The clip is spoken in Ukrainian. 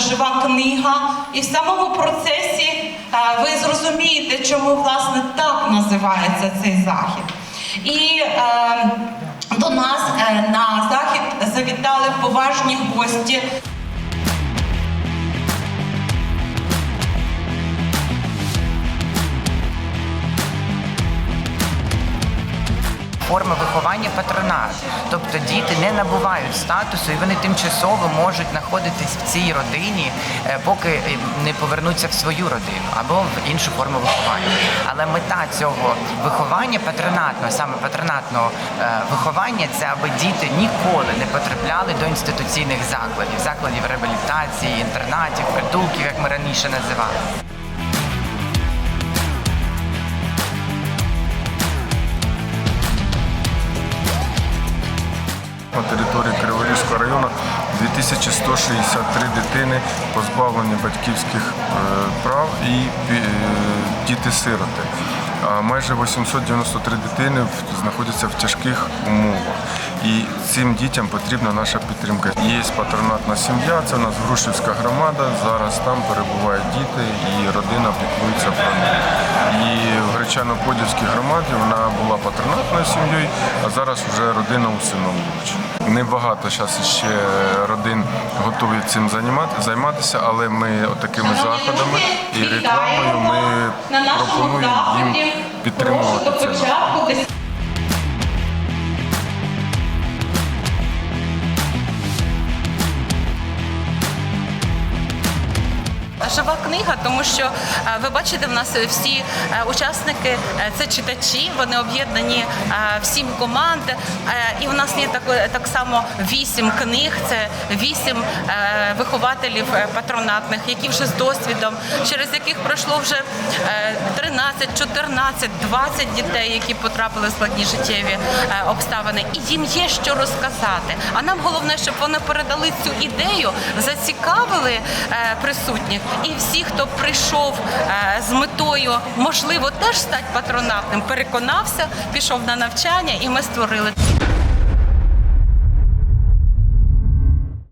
жива книга. І в самому процесі ви зрозумієте, чому власне так називається цей захід. І е, до нас е, на захід завітали поважні гості. Форма виховання патронат, тобто діти не набувають статусу і вони тимчасово можуть знаходитись в цій родині, е, поки е, не повернуться в свою родину або в іншу форму виховання. Але мета цього виховання патронатного, саме патронатного е, виховання, це аби діти ніколи не потрапляли до інституційних закладів, закладів реабілітації, інтернатів, притулків, як ми раніше називали. На території Криворізького району 2163 дитини позбавлені батьківських е, прав і е, діти-сироти. А майже 893 дитини знаходяться в тяжких умовах. І цим дітям потрібна наша підтримка. Є патронатна сім'я, це у нас Грушівська громада. Зараз там перебувають діти і родина піклується про них. І Гречано-Подільській громаді вона була патронатною сім'єю, а зараз вже родина усиновлювача. Небагато зараз ще родин готові цим займатися, але ми такими заходами і рекламою ми пропонуємо їм підтримувати це. Жива книга, тому що е, ви бачите, в нас всі е, учасники е, це читачі, вони об'єднані е, в сім команд. І в нас є так, так само вісім книг. Це вісім вихователів патронатних, які вже з досвідом, через яких пройшло вже е, 13, 14, 20 дітей, які потрапили в складні життєві обставини. І їм є що розказати. А нам головне, щоб вони передали цю ідею, зацікавили присутніх. І всі, хто прийшов е, з метою, можливо, теж стати патронатним, переконався, пішов на навчання, і ми створили.